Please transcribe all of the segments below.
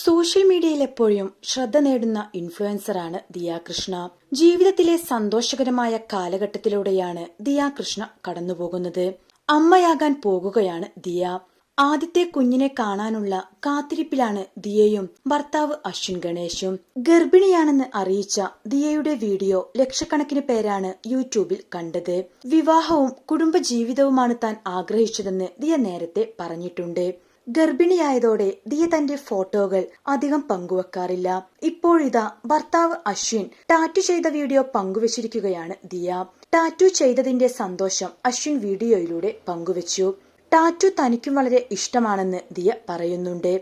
Social മീഡിയയിൽ എപ്പോഴും ശ്രദ്ധ നേടുന്ന ഇൻഫ്ലുവൻസറാണ് ദിയ കൃഷ്ണ ജീവിതത്തിലെ സന്തോഷകരമായ കാലഘട്ടത്തിലൂടെയാണ് ദിയ കൃഷ്ണ കടന്നുപോകുന്നത്. അമ്മയാകാൻ പോകുകയാണ് ദിയ. ആദ്യത്തെ കുഞ്ഞിനെ കാണാനുള്ള കാത്തിരിപ്പിലാണ് ദിയയും ഭർത്താവ് അശ്വിൻ ഗണേശും. ഗർഭിണിയാണെന്ന് അറിയിച്ച ദിയയുടെ വീഡിയോ ലക്ഷക്കണക്കിന് പേരാണ് യൂട്യൂബിൽ കണ്ടത്. വിവാഹവും കുടുംബജീവിതവുമാണ് താൻ ആഗ്രഹിച്ചതെന്ന് ദിയ നേരത്തെ പറഞ്ഞിട്ടുണ്ട്. ഗർഭിണിയായതോടെ ദിയ തന്റെ ഫോട്ടോകൾ അധികം പങ്കുവെക്കാറില്ല. ഇപ്പോഴിതാ ഭർത്താവ് അശ്വിൻ ടാറ്റു ചെയ്ത വീഡിയോ പങ്കുവച്ചിരിക്കുകയാണ് ദിയ. ടാറ്റു ചെയ്തതിന്റെ സന്തോഷം അശ്വിൻ വീഡിയോയിലൂടെ പങ്കുവച്ചു. ടാറ്റു തനിക്കും വളരെ ഇഷ്ടമാണെന്ന് ദിയ പറയുന്നുണ്ട്.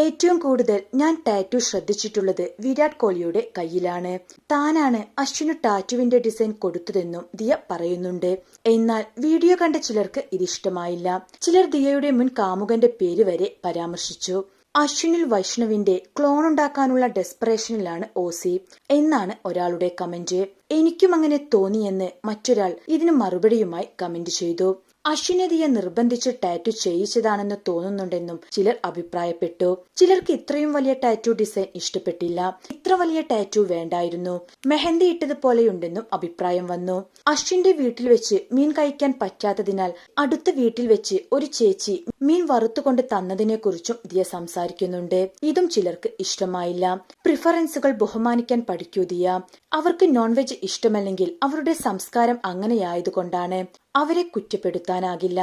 ഏറ്റവും കൂടുതൽ ഞാൻ ടാറ്റു ശ്രദ്ധിച്ചിട്ടുള്ളത് വിരാട് കോഹ്ലിയുടെ കയ്യിലാണ്. താനാണ് അശ്വിന് ടാറ്റുവിന്റെ ഡിസൈൻ കൊടുത്തതെന്നും ദിയ പറയുന്നുണ്ട്. എന്നാൽ വീഡിയോ കണ്ട ചിലർക്ക് ഇതിഷ്ടമായില്ല ചിലർ ദിയയുടെ മുൻ കാമുകന്റെ പേര് വരെ പരാമർശിച്ചു. അശ്വിനിൽ വൈഷ്ണവിന്റെ ക്ലോൺ ഉണ്ടാക്കാനുള്ള ഡെസ്പറേഷനിലാണ് ഓസി. എന്നാണ് ഒരാളുടെ കമന്റ് എനിക്കും അങ്ങനെ തോന്നിയെന്ന് മറ്റൊരാൾ ഇതിന് മറുപടിയുമായി കമന്റ് ചെയ്തു. അശ്വിനതിയെ നിർബന്ധിച്ച് ടാറ്റു ചെയ്യിച്ചതാണെന്ന് തോന്നുന്നുണ്ടെന്നും ചിലർ അഭിപ്രായപ്പെട്ടു. ചിലർക്ക് ഇത്രയും വലിയ ടാറ്റു ഡിസൈൻ ഇഷ്ടപ്പെട്ടില്ല. ഇത്ര വലിയ ടാറ്റു വേണ്ടായിരുന്നു. മെഹന്തി ഇട്ടതുപോലെയുണ്ടെന്നും അഭിപ്രായം വന്നു. അശ്വിന്റെ വീട്ടിൽ വെച്ച് മീൻ കഴിക്കാൻ പറ്റാത്തതിനാൽ അടുത്ത വീട്ടിൽ വെച്ച് ഒരു ചേച്ചി മീൻ വറുത്തുകൊണ്ട് തന്നതിനെ കുറിച്ചും ദിയ സംസാരിക്കുന്നുണ്ട്. ഇതും ചിലർക്ക് ഇഷ്ടമായില്ല. പ്രിഫറൻസുകൾ ബഹുമാനിക്കാൻ പഠിക്കൂ ദിയ. അവർക്ക് നോൺ വെജ് ഇഷ്ടമല്ലെങ്കിൽ അവരുടെ സംസ്കാരം അങ്ങനെയായതുകൊണ്ടാണ്. അവരെ കുറ്റപ്പെടുത്താനാകില്ല.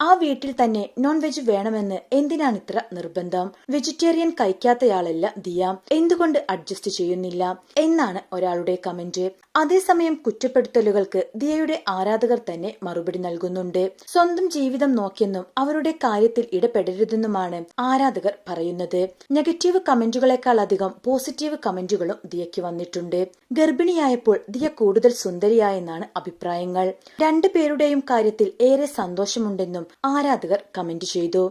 ആ വീട്ടിൽ തന്നെ നോൺ വെജ് വേണമെന്ന് എന്തിനാണ് ഇത്ര നിർബന്ധം? വെജിറ്റേറിയൻ കഴിക്കാത്തയാളല്ല ദിയ. എന്തുകൊണ്ട് അഡ്ജസ്റ്റ് ചെയ്യുന്നില്ല? എന്നാണ് ഒരാളുടെ കമന്റ് അതേസമയം കുറ്റപ്പെടുത്തലുകൾക്ക് ദിയയുടെ ആരാധകർ തന്നെ മറുപടി നൽകുന്നുണ്ട്. സ്വന്തം ജീവിതം നോക്കിയെന്നും അവരുടെ കാര്യത്തിൽ ഇടപെടരുതെന്നുമാണ് ആരാധകർ പറയുന്നത്. നെഗറ്റീവ് കമന്റുകളെക്കാൾ അധികം പോസിറ്റീവ് കമന്റുകളും ദിയയ്ക്ക് വന്നിട്ടുണ്ട്. ഗർഭിണിയായപ്പോൾ ദിയ കൂടുതൽ സുന്ദരിയായെന്നാണ് അഭിപ്രായങ്ങൾ. രണ്ടു പേരുടെയും കാര്യത്തിൽ ഏറെ സന്തോഷമുണ്ടെന്നും ആരാധകർ കമന്റ് ചെയ്തു